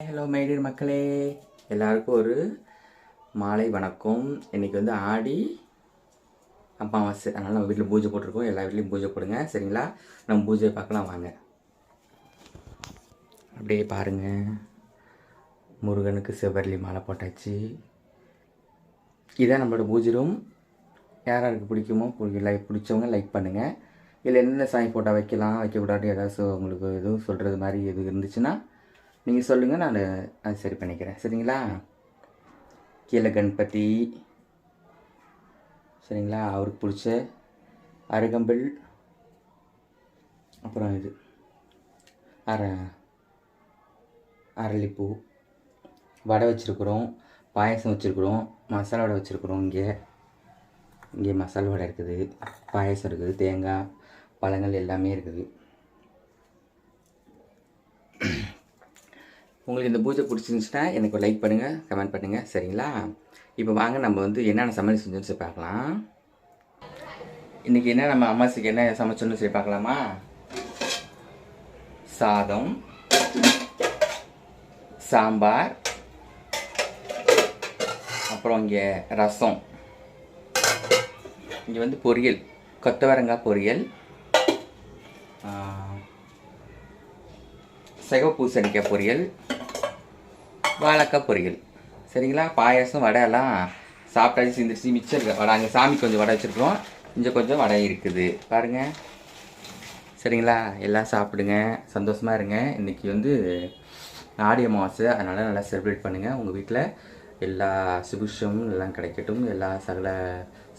Hello my dear மக்களே. எல்லாருக்கும் ஒரு மாலை வணக்கம். இன்றைக்கி வந்து ஆடி அமாவாசை. அதனால் நம்ம வீட்டில் பூஜை போட்டிருக்கோம். எல்லா வீட்லேயும் பூஜை போடுங்க. சரிங்களா? நம்ம பூஜையை பார்க்கலாம் வாங்க. அப்படியே பாருங்கள் முருகனுக்கு செவ்வரளி மாலை போட்டாச்சு. இதான் நம்மளோட பூஜை ரூம் யாராருக்கு பிடிக்குமோ லைக் பிடிச்சவங்க லைக் பண்ணுங்கள் இதில் என்னென்ன சாமி போட்டால் வைக்கலாம் வைக்கக்கூடாது ஏதாச்சும் உங்களுக்கு எதுவும் சொல்கிறது மாதிரி எது இருந்துச்சுன்னா நீங்கள் சொல்லுங்கள் நான் அது சரி பண்ணிக்கிறேன். சரிங்களா? கீழே கணபதி சரிங்களா? அவருக்கு பிடிச்ச அருகம்பில். அப்புறம் இது. அர அரளிப்பூ. வடை வச்சுருக்குறோம். பாயசம் வச்சுருக்குறோம். மசாலா வடை வச்சுருக்குறோம் இங்கே. இங்கே மசாலா வடை இருக்குது. பாயசம் இருக்குது. தேங்காய் பழங்கள் எல்லாமே இருக்குது. உங்களுக்கு இந்த பூஜை பிடிச்சிருந்துச்சுன்னா எனக்கு லைக் பண்ணுங்கள் கமெண்ட் பண்ணுங்கள் சரிங்களா? இப்போ வாங்க நம்ம வந்து என்னென்ன சமையல் செஞ்சோன்னு சொல்லி பார்க்கலாம். இன்றைக்கி என்ன நம்ம அம்மாசிக்கு என்ன சமைச்சோன்னு சொல்லி பார்க்கலாமா? சாதம் சாம்பார் அப்புறம் இங்கே ரசம். இங்கே வந்து பொரியல் கொத்தவரங்காய் பொரியல். ஆ, பொரியல். வாழைக்காய் பொரியல். சரிங்களா? பாயாசம் வடை எல்லாம் சாப்பிட்டாச்சு சிந்திச்சு மிச்சம் இருக்கு. வடை அங்கே சாமி கொஞ்சம் வடை வச்சுருக்குறோம். இங்கே கொஞ்சம் வடை இருக்குது. பாருங்கள் சரிங்களா? எல்லாம் சாப்பிடுங்க. சந்தோஷமாக இருங்க. இன்றைக்கி வந்து ஆடி அமாவாசை. அதனால் நல்லா செலிப்ரேட் பண்ணுங்கள் உங்கள் வீட்டில் எல்லா சுபிஷமும் எல்லாம் கிடைக்கட்டும். எல்லா சகல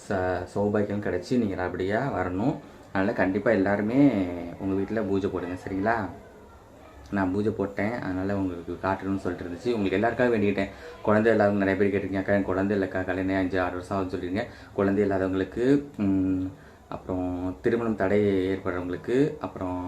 ச சௌபாகியம் கிடச்சி நீங்கள் நல்லபடியாக வரணும். அதனால் கண்டிப்பாக எல்லாருமே உங்கள் வீட்டில் பூஜை போடுங்க. சரிங்களா? நான் பூஜை போட்டேன். அதனால் உங்களுக்கு காட்டணும்னு சொல்லிட்டு இருந்துச்சு. உங்களுக்கு எல்லாருக்காக வேண்டிக்கிட்டேன். குழந்தை இல்லாதவங்க நிறைய பேர் கேட்டிருக்கீங்க. அக்கா எனக்கு குழந்தை இல்லைக்கா. கல்யாணம் அஞ்சு ஆறு வருஷம் ஆகுதுன்னு சொல்லிருங்க குழந்தை இல்லாதவங்களுக்கு அப்புறம் திருமணம் தடை ஏற்படுறவங்களுக்கு அப்புறம்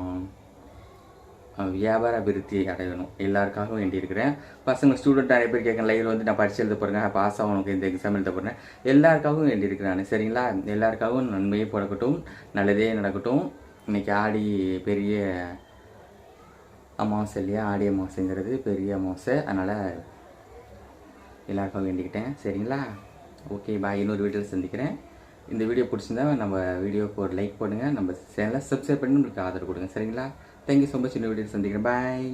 வியாபார அபிவிருத்தி அடையணும். எல்லாருக்காகவும் வேண்டியிருக்கிறேன். பசங்க ஸ்டூடெண்ட் நிறைய பேர் கேட்குறேன் லைவில் வந்து நான் பரிசு எழுத போகிறேன் பாஸ் ஆகணும். இந்த எக்ஸாம் எழுத போகிறேன் எல்லாருக்காகவும் வேண்டியிருக்கிறேன் சரிங்களா? எல்லாருக்காகவும் நன்மையே பிறக்கட்டும் நல்லதே நடக்கட்டும். இன்றைக்கி ஆடி பெரிய அமாவாசை இல்லையா? ஆடி அமாவாசைங்கிறது பெரிய அமாவாசை. அதனால் எல்லாருக்கும் வேண்டிக்கிட்டேன். சரிங்களா? ஓகே பாய் இன்னொரு வீடியோவில் சந்திக்கிறேன். இந்த வீடியோ பிடிச்சிருந்தா நம்ம வீடியோக்கு ஒரு லைக் பண்ணுங்கள் நம்ம சேனலை சப்ஸ்கிரைப் பண்ணி உங்களுக்கு ஆதரவு கொடுங்க. சரிங்களா? தேங்க்யூ ஸோ மச் இன்னொரு வீடியோ சந்திக்கிறேன். பாய்